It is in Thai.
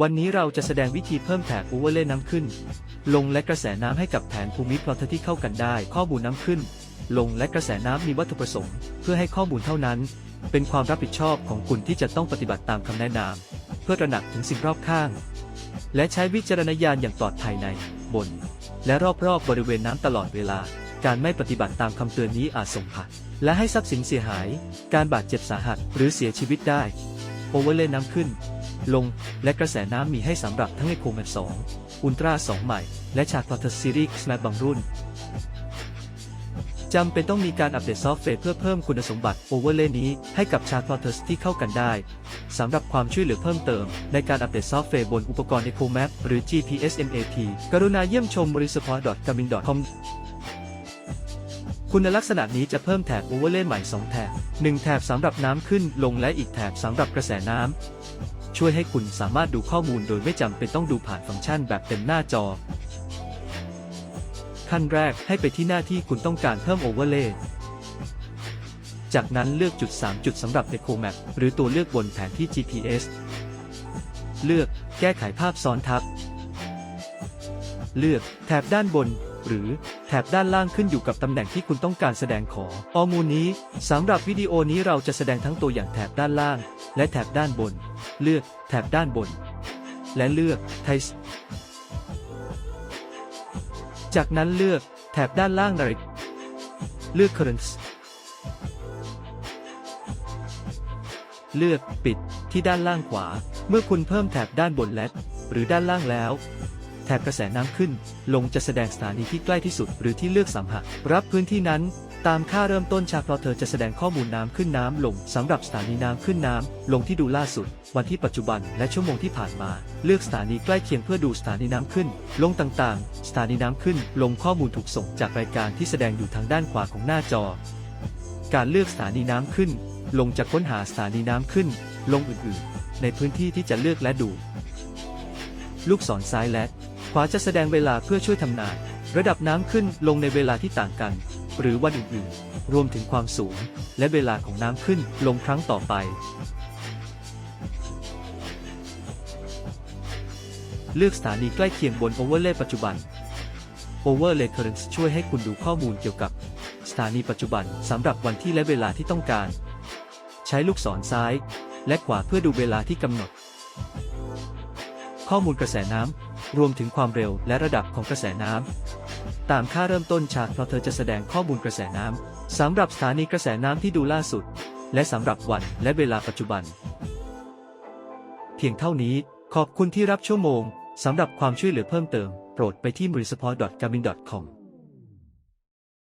วันนี้เราจะแสดงวิธีเพิ่มแถบโอเวอร์เลย์น้ำขึ้น ลงและกระแสน้ำให้กับแผนภูมิพลอทที่เข้ากันได้ ข้อมูลน้ำขึ้น ลงและกระแสน้ำมีวัตถุประสงค์ เพื่อให้ข้อมูลเท่านั้น เป็นความรับผิดชอบของคุณที่จะต้องปฏิบัติตามคำแนะนำเพื่อตระหนักถึงสิ่งรอบข้าง และใช้วิจารณญาณอย่างปลอดภัยใน บน และรอบๆบบริเวณน้ำตลอดเวลา การไม่ปฏิบัติตามคำเตือนนี้อาจส่งผลและให้ทรัพย์สินเสียหาย การบาดเจ็บสาหัสหรือเสียชีวิตได้โอเวอร์เลน้ำขึ้น ลง และกระแสน้ำมีให้สำหรับทั้งไอโคแมน2อุลตร้า2 ใหม่ และชาร์ตพอร์ซีรีส์แมบางรุ่นจำเป็นต้องมีการอัปเดตซอฟต์แวร์เพื่อเพิ่มคุณสมบัติโอเวอร์เลย์นี้ให้กับชาร์ตพอร์ที่เข้ากันได้ สำหรับความช่วยเหลือเพิ่มเติม ในการอัปเดตซอฟต์แวร์บนอุปกรณ์ EcoMap หรือ GPS MAP กรุณาเยี่ยมชม r e s u p p o r t g a m i n c o m คุณลักษณะนี้จะเพิ่มแถบโอเวอร์เลย์ใหม่ 2 แถบ 1 แถบสำหรับน้ำขึ้นลงและอีกแถบสำหรับกระแสน้ำ ช่วยให้คุณสามารถดูข้อมูลโดยไม่จำเป็นต้องดูผ่านฟังก์ชันแบบเต็มหน้าจอ ขั้นแรกให้ไปที่หน้าที่คุณต้องการเพิ่มโอเวอร์เลย์จากนั้นเลือกจุด 3 จุดสำหรับ Eco Map หรือตัวเลือกบนแผนที่ GPS เลือก แก้ไขภาพซ้อนทับ เลือก แถบด้านบน หรือแถบด้านล่างขึ้นอยู่กับตำแหน่งที่คุณต้องการแสดงขอข้อมูลนี้สำหรับวิดีโอนี้เราจะแสดงทั้งตัวอย่างแถบด้านล่าง และแถบด้านบน เลือกแถบด้านบน และเลือก Type จากนั้นเลือกแถบด้านล่าง Direct เลือก Currents เลือกปิดที่ด้านล่างขวา เมื่อคุณเพิ่มแถบด้านบนและหรือด้านล่างแล้ว แถบกระแสน้ำขึ้น ลงจะแสดงสถานีที่ใกล้ที่สุดหรือที่เลือกสัมผัสรับพื้นที่นั้น ตามค่าเริ่มต้นชาเพราะเธอจะแสดงข้อมูลน้ำขึ้นน้ำลงสำหรับสถานีน้ำขึ้นน้ำลงที่ดูล่าสุด วันที่ปัจจุบันและชั่วโมงที่ผ่านมา เลือกสถานีใกล้เคียงเพื่อดูสถานีน้ำขึ้น ลงต่างๆ สถานีน้ำขึ้น ลงข้อมูลถูกส่งจากรายการที่แสดงอยู่ทางด้านขวาของหน้าจอ การเลือกสถานีน้ำขึ้น ลงจะค้นหาสถานีน้ำขึ้น ลงอื่นๆ ในพื้นที่ที่จะเลือกและดู ลูกศรซ้ายและ ขวาจะแสดงเวลาเพื่อช่วยทำนายระดับน้ำขึ้นลงในเวลาที่ต่างกัน หรือวันอื่นๆ รวมถึงความสูง และเวลาของน้ำขึ้นลงครั้งต่อไป เลือกสถานีใกล้เคียงบนโอเวอร์เลปัจจุบัน Overlay Currents ช่วยให้คุณดูข้อมูลเกี่ยวกับ สถานีปัจจุบันสำหรับวันที่และเวลาที่ต้องการ ใช้ลูกศรซ้าย และขวาเพื่อดูเวลาที่กำหนด ข้อมูลกระแสน้ำ รวมถึงความเร็วและระดับของกระแสน้ำ ตามค่าเริ่มต้นฉากเพราะเธอจะแสดงข้อมูลกระแสน้ำสำหรับสถานีกระแสน้ำที่ดูล่าสุด และสำหรับวันและเวลาปัจจุบัน เพียงเท่านี้ขอบคุณที่รับชั่วโมงสำหรับความช่วยเหลือเพิ่มเติม โปรดไปที่ m u r i s u p p o r t g a m i n c o m